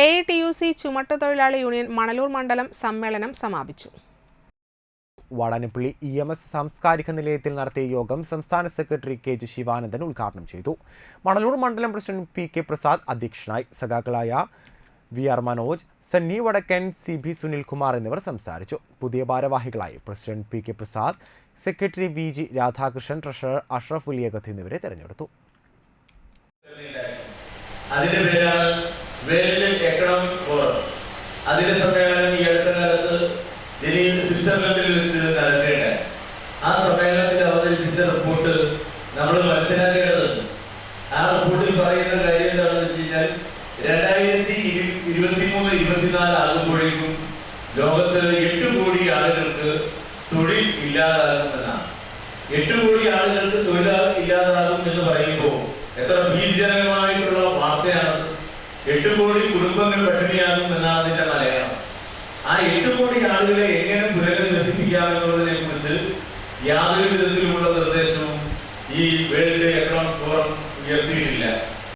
A I T U C ചുമട്ടുതൊഴിലാളി union Manalur മണ്ഡലം സമ്മേളനം സമാപിച്ചു. വാടാനപ്പള്ളി ഇ എം എസ് സാംസ്കാരിക നിലയത്തിൽ നടത്തിയ യോഗം സംസ്ഥാന സെക്രട്ടറി കെ ജി ശിവാനന്ദൻ ഉദ്ഘാടനം ചെയ്തു. മണലൂർ മണ്ഡലം പ്രസിഡന്റ് പി കെ പ്രസാദ് അധ്യക്ഷനായി സഖാക്കളായ V R Manoj Sunny Vadakkan C B Sunilkumar എന്നിവർ സംസാരിച്ചു. പുതിയ ഭാരവാഹികളായി president P K Prasad secretary V G Radhakrishnan treasurer Ashraf Uliyakath എന്നിവരെ തെരഞ്ഞെടുത്തു. അതിന്റെ പേരാണ് അതിന്റെ സമ്മേളനം ഈ അടുത്ത കാലത്ത് ദില്ലിയിൽ സ്വിറ്റ്സർലൻഡിൽ വെച്ച് നടക്കേണ്ട ആ സമ്മേളനത്തിൽ അവതരിപ്പിച്ച റിപ്പോർട്ട് നമ്മൾ മനസ്സിലാക്കേണ്ടതുണ്ട്. ആ റിപ്പോർട്ടിൽ പറയുന്ന കാര്യം എന്താണെന്ന് വെച്ച് കഴിഞ്ഞാൽ രണ്ടായിരത്തി ഇരുപത്തി മൂന്ന് ഇരുപത്തിനാല് ആകുമ്പോഴേക്കും ലോകത്ത് എട്ട് കോടി ആളുകൾക്ക് തൊഴിൽ ഇല്ലാതാകുമെന്നാണ്. എട്ട് കോടി ആളുകൾക്ക് തൊഴിൽ ഇല്ലാതാകും എന്ന് പറയുമ്പോൾ എത്ര ഭീജനകമായിട്ടുള്ള വാർത്തയാണ് എട്ട് കോടി കുടുംബങ്ങൾ പട്ടിണിയാകും എന്നാണ് അതിന്റെ ആളുകളെ എങ്ങനെ പുനരധിവസിപ്പിക്കാമെന്നുള്ളതിനെ കുറിച്ച് യാതൊരു വിധത്തിലുമുള്ള നിർദ്ദേശവും ഈ വേൾഡ് എക്കണോമിക് ഫോറം ഉയർത്തിയിട്ടില്ല.